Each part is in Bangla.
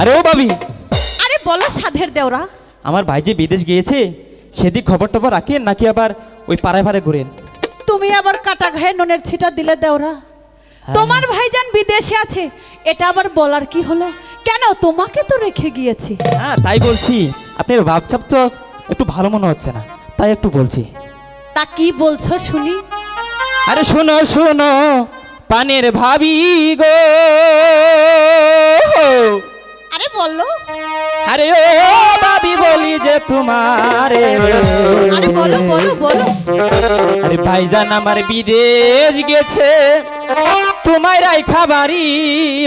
আরে ও বাবি আরে বলো সাধের দেওরা। আমার ভাই যে বিদেশ গিয়েছে সেদিক খবর টবর রাখেন নাকি আবার ওই পাড়ায় পাড়ায় ঘুরেন? তুমি আবার কাটা ঘায়ে নুনের ছিটা দিলে দেওরা। তোমার ভাইজান বিদেশে আছে এটা আবার বলার কি হলো? কেন তোমাকে তো রেখে গিয়েছি। হ্যাঁ তাই বলছি। আপনার ভাবছাপ তো একটু ভালো মনে হচ্ছে না তাই একটু বলছি। তা কি বলছো শুনি। আরে শোনো শোনো পানের ভাবি গো। বলল? আরে ও ভাবি বলি যে তোমারে। আরে বলো বলো বলো। আরে ভাইজান আমার বিদেশ গেছে তোমায় রাইখা বাড়ি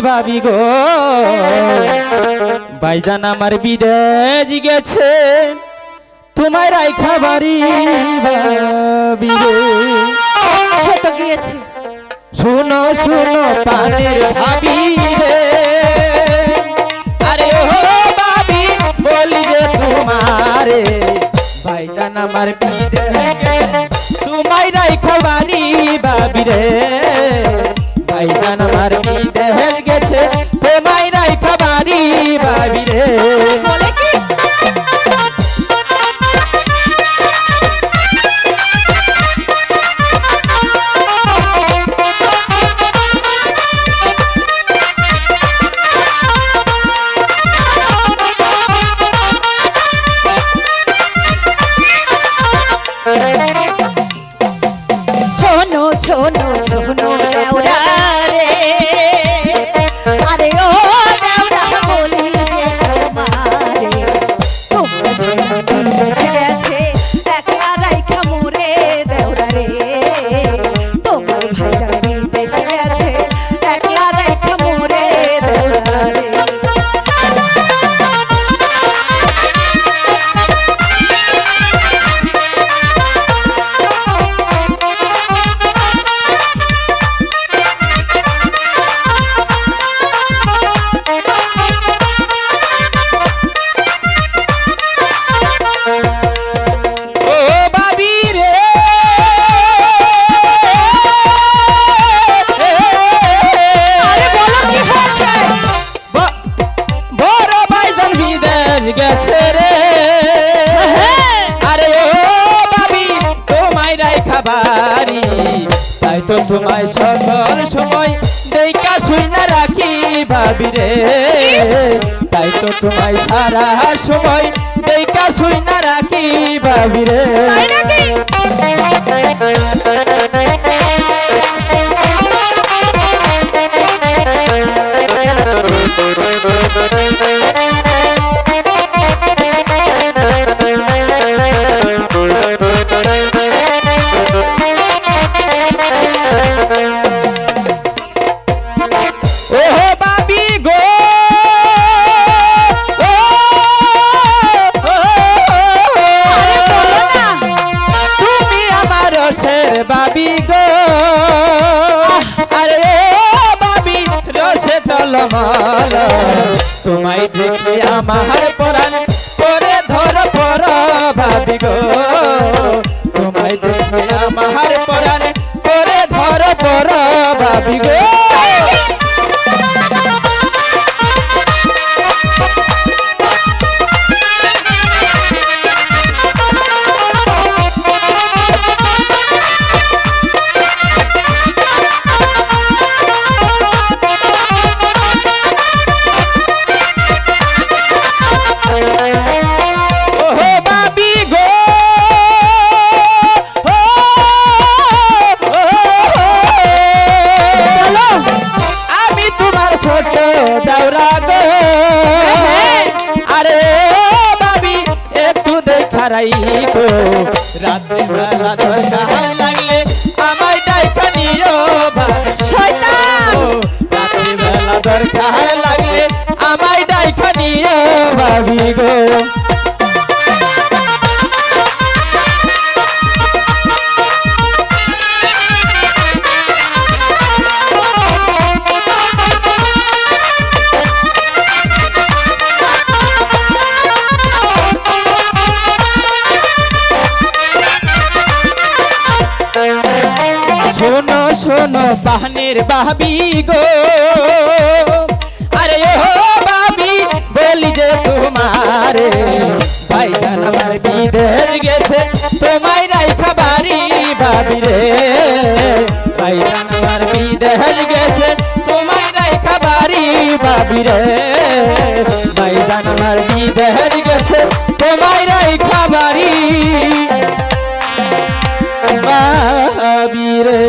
ভাবি গো। ভাইজান আমার বিদেশ গেছে তোমায় রাইখা বাড়ি ভাবি গো। সে তো গিয়েছে। শুনো শুনো পানের ভাবি। তোমারে ভাইজান আমার পিঠে তোমায় রাই বাড়ি বাবি রে। ভাইজান আমার বিদে গেছে বাড়ি তাই তো তোমায় সকল সময় দেখা শুই না রাখি ভাবি রে। তাই তো তোমায় সারা সময় দেখা শুই না রাখি ভাবি রে। দেখে আমার পরাণ গো রাতে বেলা দরকার লাগলে আমায় নিও শয়তান! রাতে বেলা দরকার লাগলে আমায় ডাইকা নিও ভাবি গো বাহনের বাবি গো। আরে ও বাবি, বলি যে তোমার। বাইদান আমার বিদেশ গেছে, তোমায় নাই খাবারি বাবি রে। বাইদান আমার বিদেশ গেছে, তোমায় নাই খাবারি বাবি রে। বাইদান আমার বিদেশ গেছে, তোমায় নাই খাবারি পাবি রে